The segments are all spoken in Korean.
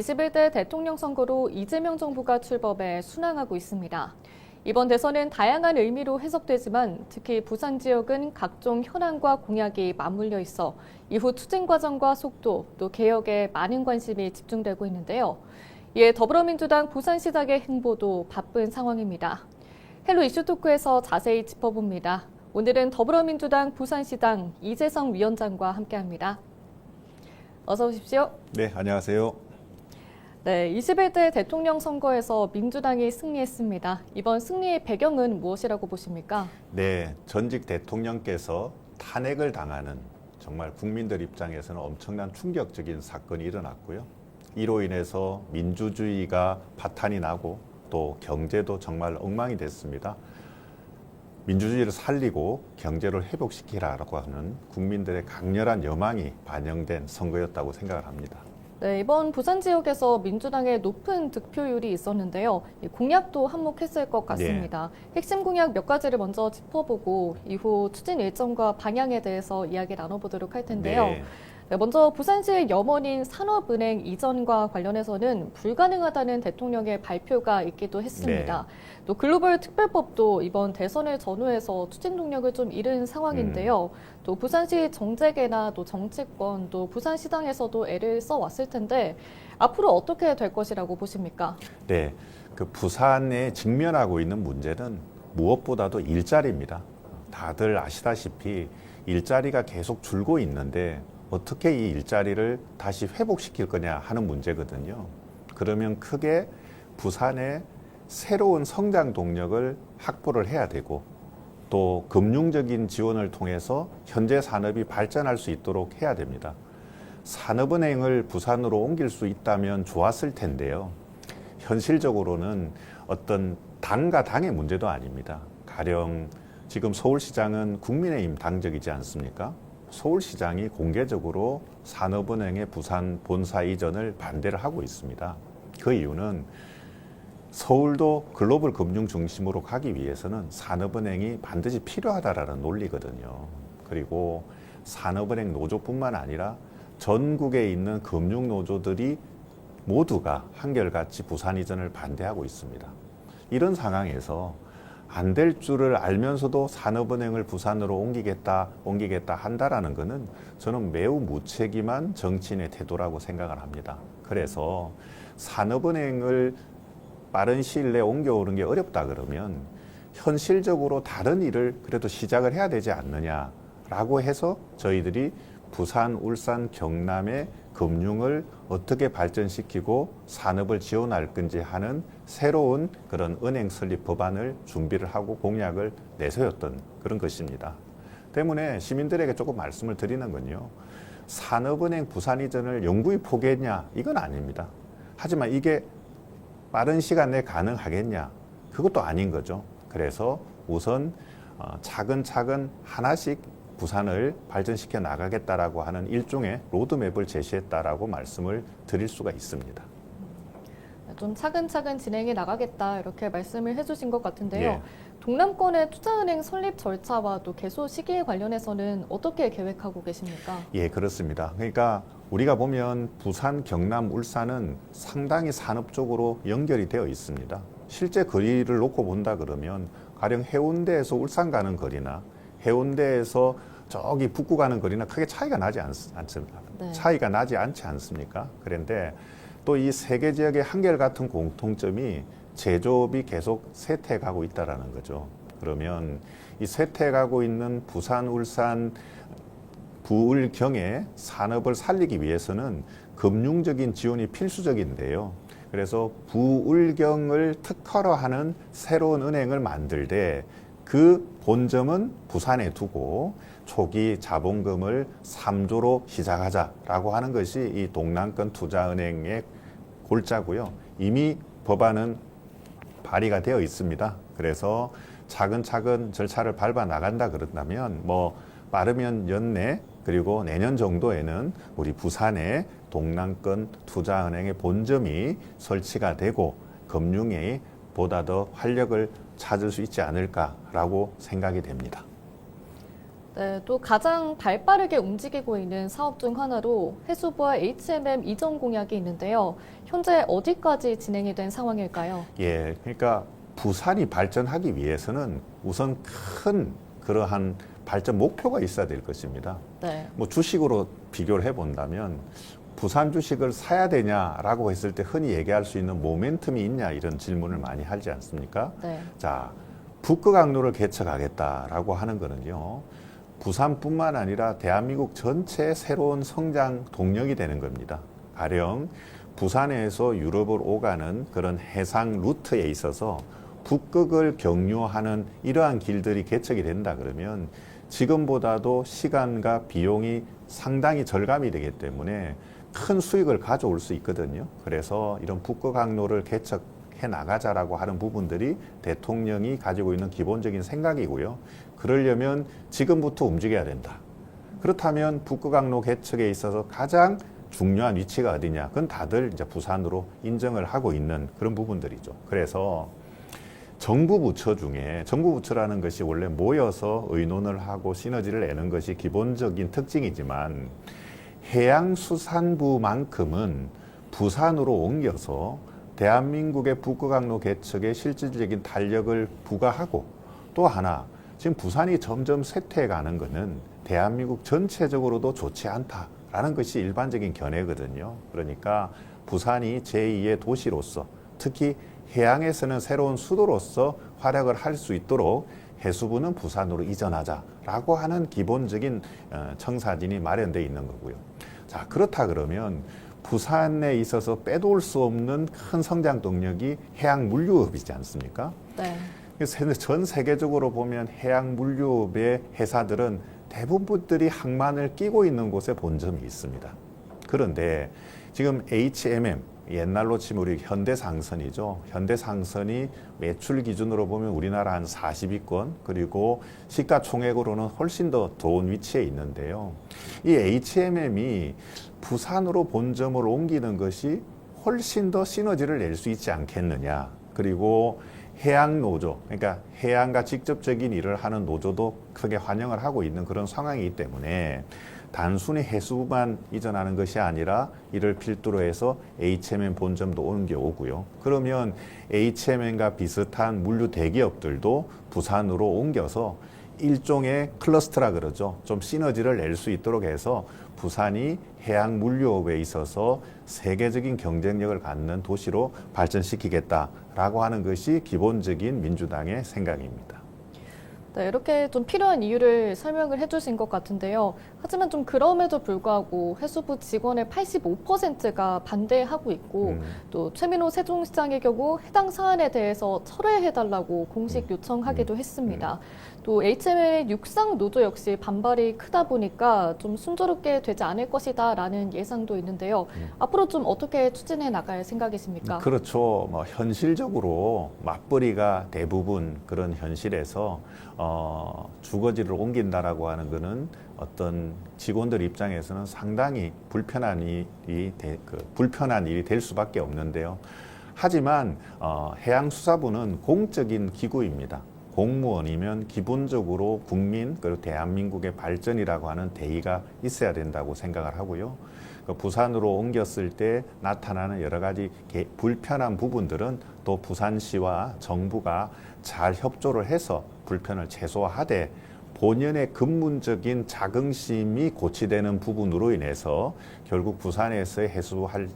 21대 대통령 선거로 이재명 정부가 출범해 순항하고 있습니다. 이번 대선은 다양한 의미로 해석되지만 특히 부산 지역은 각종 현안과 공약이 맞물려 있어 이후 추진 과정과 속도 또 개혁에 많은 관심이 집중되고 있는데요. 이에 더불어민주당 부산시장의 행보도 바쁜 상황입니다. 헬로 이슈 토크에서 자세히 짚어봅니다. 오늘은 더불어민주당 부산시당 이재성 위원장과 함께합니다. 어서 오십시오. 네, 안녕하세요. 네, 21대 대통령 선거에서 민주당이 승리했습니다. 이번 승리의 배경은 무엇이라고 보십니까? 네, 전직 대통령께서 탄핵을 당하는 정말 국민들 입장에서는 엄청난 충격적인 사건이 일어났고요. 이로 인해서 민주주의가 파탄이 나고 또 경제도 정말 엉망이 됐습니다. 민주주의를 살리고 경제를 회복시키라라고 하는 국민들의 강렬한 여망이 반영된 선거였다고 생각을 합니다. 네, 이번 부산 지역에서 민주당의 높은 득표율이 있었는데요. 이 공약도 한몫했을 것 같습니다. 핵심 공약 몇 가지를 먼저 짚어보고 이후 추진 일정과 방향에 대해서 이야기 나눠보도록 할 텐데요. 네. 네, 먼저 부산시의 염원인 산업은행 이전과 관련해서는 불가능하다는 대통령의 발표가 있기도 했습니다. 또 글로벌 특별법도 이번 대선을 전후해서 추진 동력을 좀 잃은 상황인데요. 또 부산시 정재계나 또 정치권 또 부산시당에서도 애를 써 왔을 텐데 앞으로 어떻게 될 것이라고 보십니까? 네, 그 부산에 직면하고 있는 문제는 무엇보다도 일자리입니다. 다들 아시다시피 일자리가 계속 줄고 있는데 어떻게 이 일자리를 다시 회복시킬 거냐 하는 문제거든요. 그러면 크게 부산에 새로운 성장 동력을 확보를 해야 되고 또 금융적인 지원을 통해서 현재 산업이 발전할 수 있도록 해야 됩니다. 산업은행을 부산으로 옮길 수 있다면 좋았을 텐데요. 현실적으로는 어떤 당과 당의 문제도 아닙니다. 가령 지금 서울시장은 국민의힘 당적이지 않습니까? 서울시장이 공개적으로 산업은행의 부산 본사 이전을 반대를 하고 있습니다. 그 이유는 서울도 글로벌 금융 중심으로 가기 위해서는 산업은행이 반드시 필요하다라는 논리거든요. 그리고 산업은행 노조뿐만 아니라 전국에 있는 금융 노조들이 모두가 한결같이 부산 이전을 반대하고 있습니다. 이런 상황에서 안 될 줄을 알면서도 산업은행을 부산으로 옮기겠다, 옮기겠다 한다라는 것은 저는 매우 무책임한 정치인의 태도라고 생각을 합니다. 그래서 산업은행을 빠른 시일 내에 옮겨오는 게 어렵다 그러면 현실적으로 다른 일을 그래도 시작을 해야 되지 않느냐라고 해서 저희들이 부산, 울산, 경남의 금융을 어떻게 발전시키고 산업을 지원할 건지 하는 새로운 그런 은행 설립 법안을 준비를 하고 공약을 내세웠던 그런 것입니다. 때문에 시민들에게 조금 말씀을 드리는 건요. 산업은행 부산 이전을 영구히 포기했냐? 이건 아닙니다. 하지만 이게 빠른 시간 내에 가능하겠냐? 그것도 아닌 거죠. 그래서 우선 어, 차근차근 하나씩 부산을 발전시켜 나가겠다라고 하는 일종의 로드맵을 제시했다라고 말씀을 드릴 수가 있습니다. 좀 차근차근 진행해 나가겠다 이렇게 말씀을 해주신 것 같은데요. 예. 동남권의 투자은행 설립 절차와 또 개소 시기에 관련해서는 어떻게 계획하고 계십니까? 예, 그렇습니다. 그러니까 우리가 보면 부산, 경남, 울산은 상당히 산업 쪽으로 연결이 되어 있습니다. 실제 거리를 놓고 본다 그러면 가령 해운대에서 울산 가는 거리나 해운대에서 저기 북구 가는 거리나 크게 차이가 나지 않, 않습니다. 네. 차이가 나지 않지 않습니까? 그런데 또 이 세 개 지역의 한결같은 공통점이 제조업이 계속 쇠퇴가고 있다라는 거죠. 그러면 이 쇠퇴가고 있는 부산, 울산, 부울경의 산업을 살리기 위해서는 금융적인 지원이 필수적인데요. 그래서 부울경을 특화로 하는 새로운 은행을 만들되 그 본점은 부산에 두고 초기 자본금을 3조로 시작하자라고 하는 것이 이 동남권 투자은행의 골자고요. 이미 법안은 발의가 되어 있습니다. 그래서 차근차근 절차를 밟아 나간다 그런다면 뭐 빠르면 연내 그리고 내년 정도에는 우리 부산에 동남권 투자은행의 본점이 설치가 되고 금융이 보다 더 활력을 찾을 수 있지 않을까라고 생각이 됩니다. 네, 또 가장 발 빠르게 움직이고 있는 사업 중 하나로 해수부와 HMM 이전 공약이 있는데요. 현재 어디까지 진행이 된 상황일까요? 예, 그러니까 부산이 발전하기 위해서는 우선 큰 그러한 발전 목표가 있어야 될 것입니다. 네. 뭐 주식으로 비교를 해본다면 부산 주식을 사야 되냐라고 했을 때 흔히 얘기할 수 있는 모멘텀이 있냐 이런 질문을 많이 하지 않습니까? 네. 자, 북극항로를 개척하겠다라고 하는 거는요. 부산뿐만 아니라 대한민국 전체의 새로운 성장 동력이 되는 겁니다. 가령 부산에서 유럽을 오가는 그런 해상 루트에 있어서 북극을 경유하는 이러한 길들이 개척이 된다 그러면 지금보다도 시간과 비용이 상당히 절감이 되기 때문에 큰 수익을 가져올 수 있거든요. 그래서 이런 북극 항로를 개척 해 나가자라고 하는 부분들이 대통령이 가지고 있는 기본적인 생각이고요. 그러려면 지금부터 움직여야 된다. 그렇다면 북극항로 개척에 있어서 가장 중요한 위치가 어디냐? 그건 다들 이제 부산으로 인정을 하고 있는 그런 부분들이죠. 그래서 정부 부처 중에 정부 부처라는 것이 원래 모여서 의논을 하고 시너지를 내는 것이 기본적인 특징이지만 해양수산부만큼은 부산으로 옮겨서 대한민국의 북극항로 개척에 실질적인 탄력을 부과하고 또 하나 지금 부산이 점점 쇠퇴해가는 것은 대한민국 전체적으로도 좋지 않다라는 것이 일반적인 견해거든요. 그러니까 부산이 제2의 도시로서 특히 해양에서는 새로운 수도로서 활약을 할 수 있도록 해수부는 부산으로 이전하자라고 하는 기본적인 어, 청사진이 마련되어 있는 거고요. 자, 그렇다 그러면 부산에 있어서 빼놓을 수 없는 큰 성장 동력이 해양 물류업이지 않습니까? 네. 그래서 전 세계적으로 보면 해양 물류업의 회사들은 대부분들이 항만을 끼고 있는 곳에 본점이 있습니다. 그런데 지금 HMM 옛날로 치면 우리 현대상선이죠. 현대상선이 매출 기준으로 보면 우리나라 한 40위권 그리고 시가총액으로는 훨씬 더 좋은 위치에 있는데요. 이 HMM이 부산으로 본점을 옮기는 것이 훨씬 더 시너지를 낼 수 있지 않겠느냐. 그리고 해양 노조, 그러니까 해양과 직접적인 일을 하는 노조도 크게 환영을 하고 있는 그런 상황이기 때문에 단순히 해수부만 이전하는 것이 아니라 이를 필두로 해서 HMM 본점도 옮겨오고요. 그러면 HMM과 비슷한 물류 대기업들도 부산으로 옮겨서 일종의 클러스터라 그러죠. 좀 시너지를 낼 수 있도록 해서 부산이 해양 물류업에 있어서 세계적인 경쟁력을 갖는 도시로 발전시키겠다 라고 하는 것이 기본적인 민주당의 생각입니다. 네, 이렇게 좀 필요한 이유를 설명을 해주신 것 같은데요. 하지만 좀 그럼에도 불구하고 해수부 직원의 85%가 반대하고 있고 음. 또 최민호 세종시장의 경우 해당 사안에 대해서 철회해달라고 공식 음. 요청하기도 했습니다. 또 HM의 육상 노조 역시 반발이 크다 보니까 좀 순조롭게 되지 않을 것이다라는 예상도 있는데요. 앞으로 좀 어떻게 추진해 나갈 생각이십니까? 그렇죠. 뭐 현실적으로 맞벌이가 대부분 그런 현실에서 어, 주거지를 옮긴다라고 하는 것은 어떤 직원들 입장에서는 상당히 불편한 일이 되, 그 불편한 일이 될 수밖에 없는데요. 하지만 어, 해양수사부는 공적인 기구입니다. 공무원이면 기본적으로 국민 그리고 대한민국의 발전이라고 하는 대의가 있어야 된다고 생각을 하고요. 그 부산으로 옮겼을 때 나타나는 여러 가지 개- 불편한 부분들은 또 부산시와 정부가 잘 협조를 해서 불편을 최소화하되 본연의 근본적인 자긍심이 고치되는 부분으로 인해서 결국 부산에서의 해수할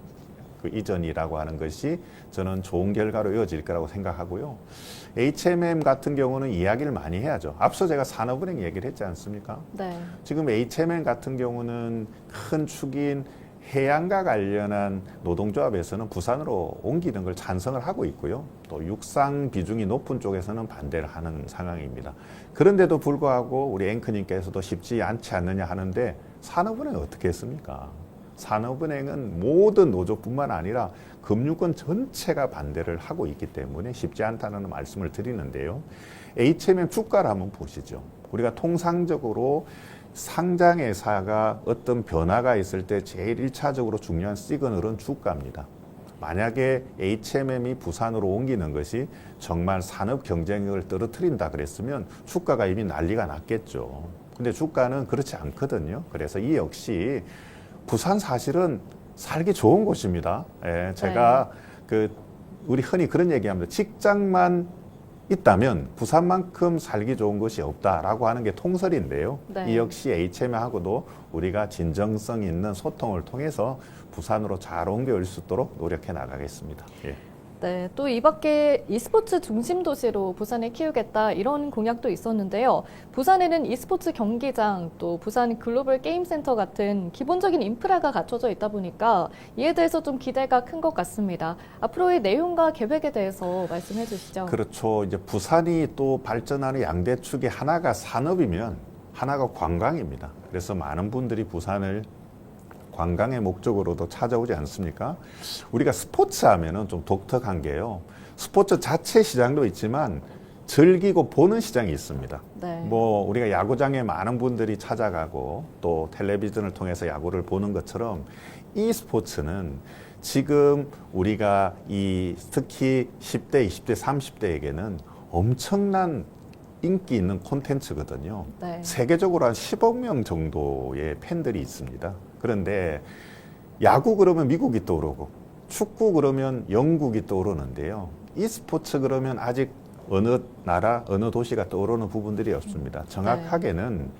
그 이전이라고 하는 것이 저는 좋은 결과로 이어질 거라고 생각하고요. HMM 같은 경우는 이야기를 많이 해야죠. 앞서 제가 산업은행 얘기를 했지 않습니까? 네. 지금 HMM 같은 경우는 큰 축인 해양과 관련한 노동조합에서는 부산으로 옮기는 걸 찬성을 하고 있고요. 또 육상 비중이 높은 쪽에서는 반대를 하는 상황입니다. 그런데도 불구하고 우리 앵커님께서도 쉽지 않지 않느냐 하는데 산업은행 어떻게 했습니까? 산업은행은 모든 노조뿐만 아니라 금융권 전체가 반대를 하고 있기 때문에 쉽지 않다는 말씀을 드리는데요. HMM 주가를 한번 보시죠. 우리가 통상적으로 상장회사가 어떤 변화가 있을 때 제일 일차적으로 중요한 시그널은 주가입니다. 만약에 HMM이 부산으로 옮기는 것이 정말 산업 경쟁력을 떨어뜨린다 그랬으면 주가가 이미 난리가 났겠죠. 근데 주가는 그렇지 않거든요. 그래서 이 역시 부산 사실은 살기 좋은 곳입니다. 예, 제가 그 우리 흔히 그런 얘기합니다. 직장만 있다면 부산만큼 살기 좋은 곳이 없다라고 하는 게 통설인데요. 네. 이 역시 HM하고도 우리가 진정성 있는 소통을 통해서 부산으로 잘 옮겨올 수 있도록 노력해 나가겠습니다. 예. 네, 또 이 밖에 e스포츠 중심 도시로 부산을 키우겠다 이런 공약도 있었는데요. 부산에는 e스포츠 경기장 또 부산 글로벌 게임 센터 같은 기본적인 인프라가 갖춰져 있다 보니까 이에 대해서 좀 기대가 큰 것 같습니다. 앞으로의 내용과 계획에 대해서 말씀해 주시죠. 그렇죠. 이제 부산이 또 발전하는 양대 축의 하나가 산업이면 하나가 관광입니다. 그래서 많은 분들이 부산을 관광의 목적으로도 찾아오지 않습니까? 우리가 스포츠 하면은 좀 독특한 게요. 스포츠 자체 시장도 있지만 즐기고 보는 시장이 있습니다. 네. 뭐 우리가 야구장에 많은 분들이 찾아가고 또 텔레비전을 통해서 야구를 보는 것처럼 이 스포츠는 지금 우리가 이 특히 10대, 20대, 30대에게는 엄청난 인기 있는 콘텐츠거든요. 네. 세계적으로 한 10억 명 정도의 팬들이 있습니다. 그런데 야구 그러면 미국이 떠오르고 축구 그러면 영국이 떠오르는데요. 이 스포츠 그러면 아직 어느 나라, 어느 도시가 떠오르는 부분들이 없습니다. 정확하게는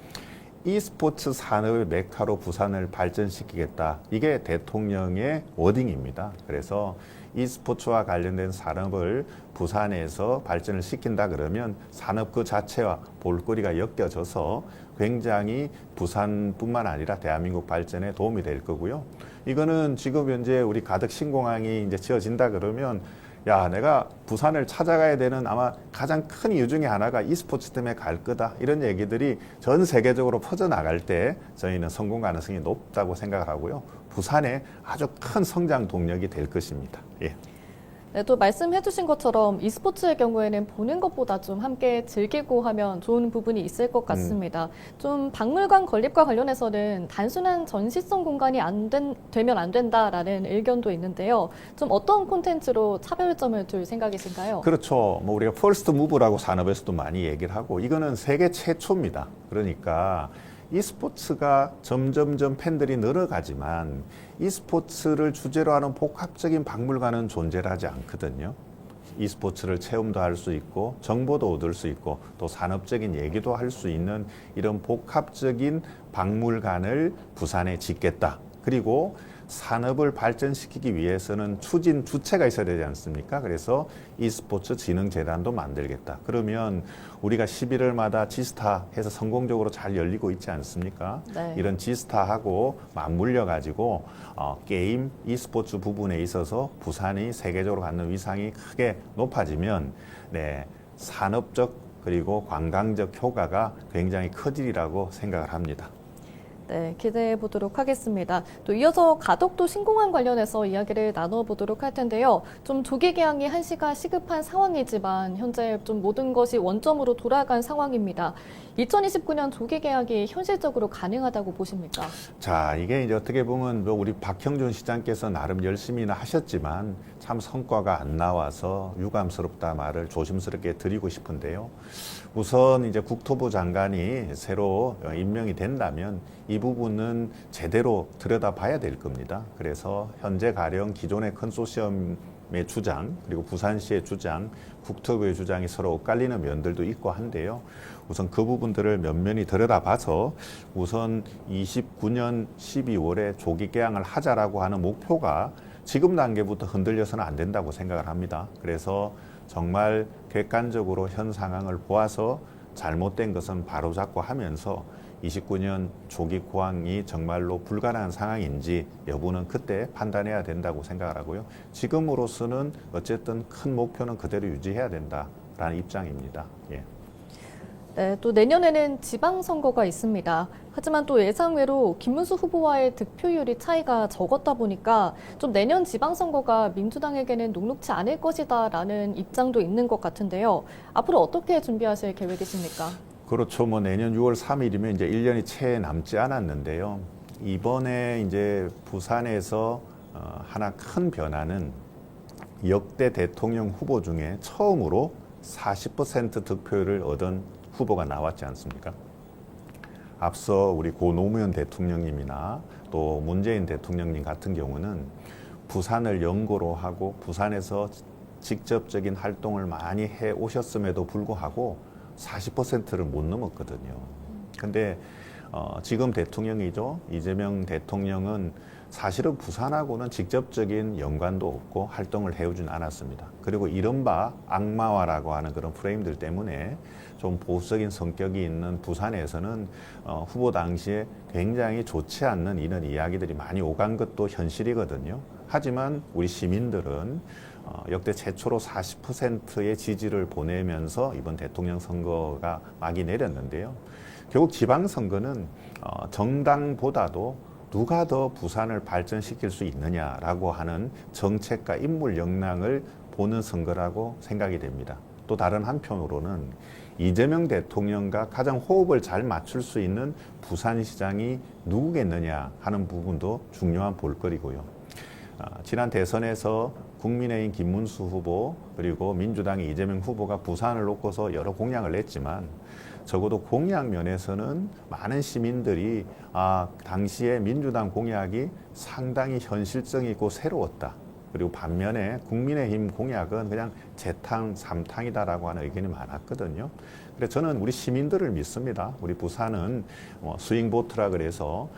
이 스포츠 산업의 메카로 부산을 발전시키겠다. 이게 대통령의 워딩입니다. 그래서 이 스포츠와 관련된 산업을 부산에서 발전을 시킨다 그러면 산업 그 자체와 볼거리가 엮여져서 굉장히 부산뿐만 아니라 대한민국 발전에 도움이 될 거고요. 이거는 지금 현재 우리 가덕 신공항이 이제 지어진다 그러면 야, 내가 부산을 찾아가야 되는 아마 가장 큰 이유 중에 하나가 e스포츠 때문에 갈 거다. 이런 얘기들이 전 세계적으로 퍼져나갈 때 저희는 성공 가능성이 높다고 생각을 하고요. 부산에 아주 큰 성장 동력이 될 것입니다. 예. 네, 또 말씀해 주신 것처럼 e스포츠의 경우에는 보는 것보다 좀 함께 즐기고 하면 좋은 부분이 있을 것 같습니다. 좀 박물관 건립과 관련해서는 단순한 전시성 공간이 안 된, 되면 안 된다라는 의견도 있는데요. 좀 어떤 콘텐츠로 차별점을 둘 생각이신가요? 그렇죠. 뭐 우리가 퍼스트 무브라고 산업에서도 많이 얘기를 하고 이거는 세계 최초입니다. 그러니까 e스포츠가 점점점 팬들이 늘어가지만 e스포츠를 주제로 하는 복합적인 박물관은 존재를 하지 않거든요. e스포츠를 체험도 할 수 있고 정보도 얻을 수 있고 또 산업적인 얘기도 할 수 있는 이런 복합적인 박물관을 부산에 짓겠다. 그리고 산업을 발전시키기 위해서는 추진 주체가 있어야 되지 않습니까? 그래서 e스포츠 진흥재단도 만들겠다. 그러면 우리가 11월마다 지스타 해서 성공적으로 잘 열리고 있지 않습니까? 네. 이런 지스타하고 맞물려 가지고 어, 게임 e스포츠 부분에 있어서 부산이 세계적으로 갖는 위상이 크게 높아지면 네, 산업적 그리고 관광적 효과가 굉장히 커지리라고 생각을 합니다. 네, 기대해 보도록 하겠습니다. 또 이어서 가덕도 신공항 관련해서 이야기를 나눠보도록 할 텐데요. 좀 조기 개항이 한시가 시급한 상황이지만 현재 좀 모든 것이 원점으로 돌아간 상황입니다. 2029년 조기 개항이 현실적으로 가능하다고 보십니까? 자, 이게 이제 어떻게 보면 뭐 우리 박형준 시장께서 나름 열심히는 하셨지만 참 성과가 안 나와서 유감스럽다 말을 조심스럽게 드리고 싶은데요. 우선 이제 국토부 장관이 새로 임명이 된다면 이 부분은 제대로 들여다봐야 될 겁니다. 그래서 현재 가령 기존의 컨소시엄 의 주장 그리고 부산시의 주장, 국토부의 주장이 서로 엇갈리는 면들도 있고 한데요. 우선 그 부분들을 면면히 들여다봐서 우선 29년 12월에 조기 개항을 하자라고 하는 목표가 지금 단계부터 흔들려서는 안 된다고 생각을 합니다. 그래서 정말 객관적으로 현 상황을 보아서 잘못된 것은 바로잡고 하면서 29년 조기 고항이 정말로 불가능한 상황인지 여부는 그때 판단해야 된다고 생각을 하고요. 지금으로서는 어쨌든 큰 목표는 그대로 유지해야 된다라는 입장입니다. 예. 네, 또 내년에는 지방선거가 있습니다. 하지만 또 예상외로 김문수 후보와의 득표율이 차이가 적었다 보니까 좀 내년 지방선거가 민주당에게는 녹록치 않을 것이다라는 입장도 있는 것 같은데요. 앞으로 어떻게 준비하실 계획이십니까? 그렇죠. 뭐 내년 6월 3일이면 이제 1년이 채 남지 않았는데요. 이번에 이제 부산에서 어, 하나 큰 변화는 역대 대통령 후보 중에 처음으로 40% 득표율을 얻은 후보가 나왔지 않습니까? 앞서 우리 고 노무현 대통령님이나 또 문재인 대통령님 같은 경우는 부산을 연고로 하고 부산에서 직접적인 활동을 많이 해 오셨음에도 불구하고 40%를 못 넘었거든요. 근데 어, 지금 대통령이죠. 이재명 대통령은 사실은 부산하고는 직접적인 연관도 없고 활동을 해오진 않았습니다. 그리고 이른바 악마화라고 하는 그런 프레임들 때문에 좀 보수적인 성격이 있는 부산에서는 어, 후보 당시에 굉장히 좋지 않는 이런 이야기들이 많이 오간 것도 현실이거든요. 하지만 우리 시민들은 어, 역대 최초로 40%의 지지를 보내면서 이번 대통령 선거가 막이 내렸는데요. 결국 지방선거는 어, 정당보다도 누가 더 부산을 발전시킬 수 있느냐라고 하는 정책과 인물 역량을 보는 선거라고 생각이 됩니다. 또 다른 한편으로는 이재명 대통령과 가장 호흡을 잘 맞출 수 있는 부산시장이 누구겠느냐 하는 부분도 중요한 볼거리고요. 아, 지난 대선에서 국민의힘 김문수 후보 그리고 민주당의 이재명 후보가 부산을 놓고서 여러 공약을 냈지만 적어도 공약 면에서는 많은 시민들이 아, 당시에 민주당 공약이 상당히 현실성 있고 새로웠다. 그리고 반면에 국민의힘 공약은 그냥 재탕, 삼탕이다라고 하는 의견이 많았거든요. 그래서 저는 우리 시민들을 믿습니다. 우리 부산은 뭐 스윙보트라 그래서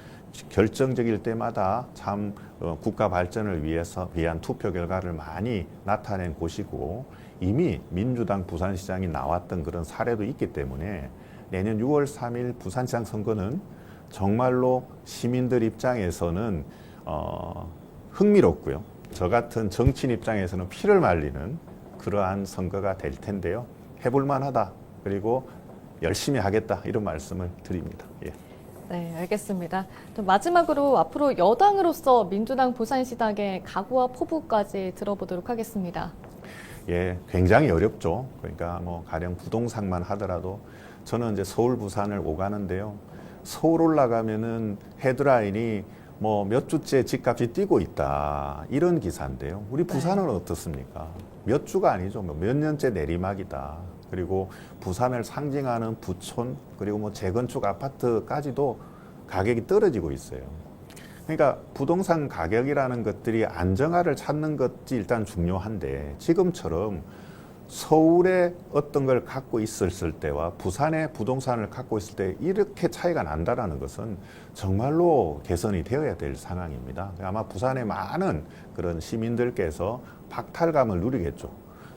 결정적일 때마다 참 어, 국가 발전을 위해서 위한 투표 결과를 많이 나타낸 곳이고 이미 민주당 부산시장이 나왔던 그런 사례도 있기 때문에 내년 6월 3일 부산시장 선거는 정말로 시민들 입장에서는 어, 흥미롭고요. 저 같은 정치인 입장에서는 피를 말리는 그러한 선거가 될 텐데요. 해볼 만하다. 그리고 열심히 하겠다. 이런 말씀을 드립니다. 예. 네, 알겠습니다. 또 마지막으로 앞으로 여당으로서 민주당 부산시당의 각오와 포부까지 들어보도록 하겠습니다. 예, 굉장히 어렵죠. 그러니까 뭐 가령 부동산만 하더라도 저는 이제 서울 부산을 오가는데요. 서울 올라가면은 헤드라인이 뭐 몇 주째 집값이 뛰고 있다 이런 기사인데요. 우리 부산은 어떻습니까? 몇 주가 아니죠. 뭐몇 년째 내리막이다. 그리고 부산을 상징하는 부촌 그리고 뭐 재건축 아파트까지도 가격이 떨어지고 있어요. 그러니까 부동산 가격이라는 것들이 안정화를 찾는 것이 일단 중요한데 지금처럼 서울에 어떤 걸 갖고 있었을 때와 부산에 부동산을 갖고 있을 때 이렇게 차이가 난다라는 것은 정말로 개선이 되어야 될 상황입니다. 아마 부산의 많은 그런 시민들께서 박탈감을 누리겠죠.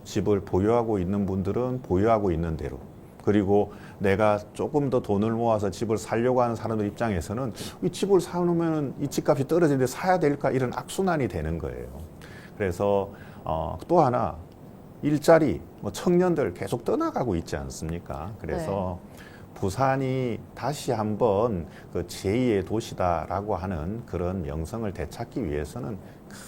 집을 보유하고 있는 분들은 보유하고 있는 대로 그리고 내가 조금 더 돈을 모아서 집을 살려고 하는 사람들 입장에서는 이 집을 사놓으면 이 집값이 떨어지는데 사야 될까 이런 악순환이 되는 거예요. 그래서 어, 또 하나 일자리 뭐 청년들 계속 떠나가고 있지 않습니까? 그래서 부산이 다시 한번 그 제2의 도시다라고 하는 그런 명성을 되찾기 위해서는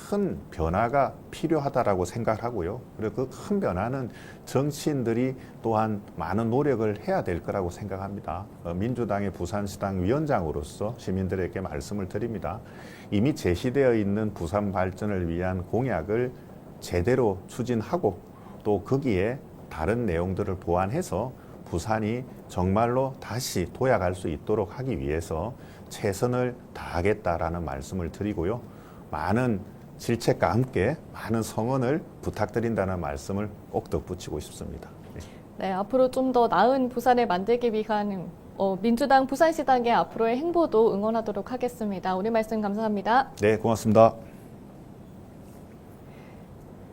큰 변화가 필요하다라고 생각하고요. 그리고 그 큰 변화는 정치인들이 또한 많은 노력을 해야 될 거라고 생각합니다. 어, 민주당의 부산시당 위원장으로서 시민들에게 말씀을 드립니다. 이미 제시되어 있는 부산 발전을 위한 공약을 제대로 추진하고 또 거기에 다른 내용들을 보완해서 부산이 정말로 다시 도약할 수 있도록 하기 위해서 최선을 다하겠다라는 말씀을 드리고요. 많은 질책과 함께 많은 성원을 부탁드린다는 말씀을 꼭 덧붙이고 싶습니다. 네, 앞으로 좀 더 나은 부산을 만들기 위한 어, 민주당 부산시당의 앞으로의 행보도 응원하도록 하겠습니다. 오늘 말씀 감사합니다. 네, 고맙습니다.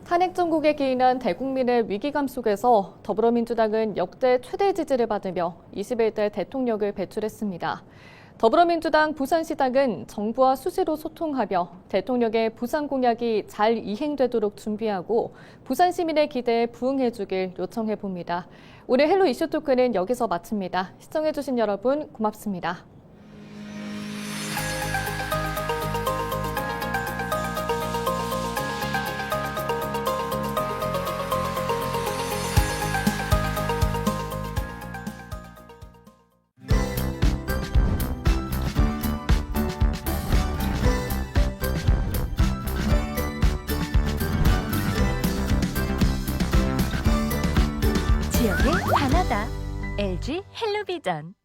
탄핵 정국에 기인한 대국민의 위기감 속에서 더불어민주당은 역대 최대 지지를 받으며 21대 대통령을 배출했습니다. 더불어민주당 부산시당은 정부와 수시로 소통하며 대통령의 부산 공약이 잘 이행되도록 준비하고 부산 시민의 기대에 부응해 주길 요청해 봅니다. 오늘 헬로 이슈 토크는 여기서 마칩니다. 시청해 주신 여러분 고맙습니다. 지역의